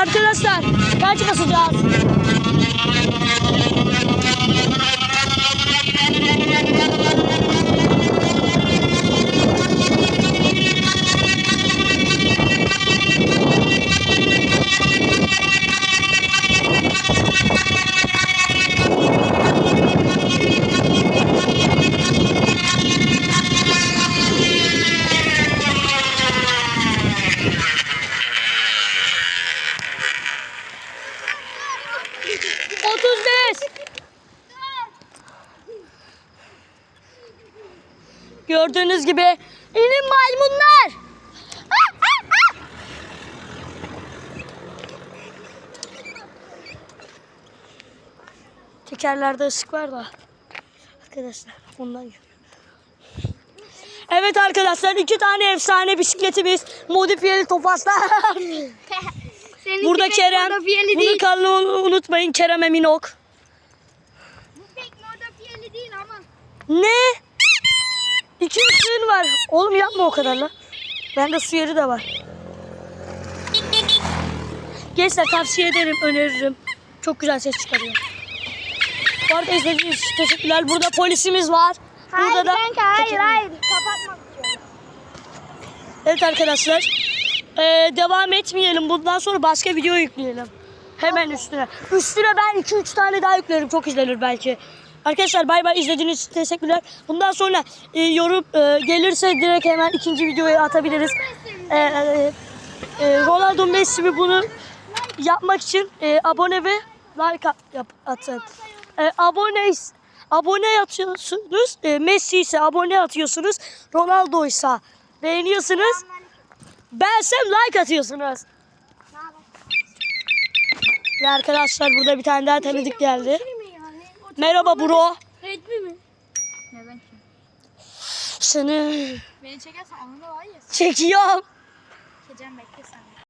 arkadaşlar kaç basacağız? Otuz beş. Gördüğünüz gibi inin maymunlar. Tekerlerde ışık var da. Arkadaşlar ondan görüyorum. Evet arkadaşlar iki tane efsane bisikletimiz modifiyeli topaslar. Burada pek Kerem. Bunu değil. kanalını unutmayın Kerem Eminok. Bu pek modifiyeli değil ama. Ne? İki suyun var. Oğlum yapma o kadar la. Bende su yeri de var. Gençler tavsiye ederim, öneririm. Çok güzel ses çıkarıyor. Bu arada izlediğiniz için teşekkürler. Burada polisimiz var. Burada hayır da kanka hayır hayır. Kapatmak istiyorum. Evet arkadaşlar. Ee, devam etmeyelim. Bundan sonra başka video yükleyelim. Hemen üstüne. Üstüne ben 2-3 tane daha yüklerim. Çok izlenir belki. Arkadaşlar bay bay izlediğiniz için teşekkürler. Bundan sonra e, yorum e, gelirse direkt hemen ikinci videoyu atabiliriz. E, e, e, Ronaldo Messi bunu yapmak için e, abone ve like at, yap, atın. E, abone abone atıyorsunuz. E, Messi ise abone atıyorsunuz. Ronaldo ise beğeniyorsunuz. Bensem like atıyorsunuz. Ve arkadaşlar burada bir tane daha tanıdık geldi. Merhaba bro. Redmi mi? Neden ki? Seni Beni çekersen anında var ya. çekiyorum. Çekeceğim bekle sen.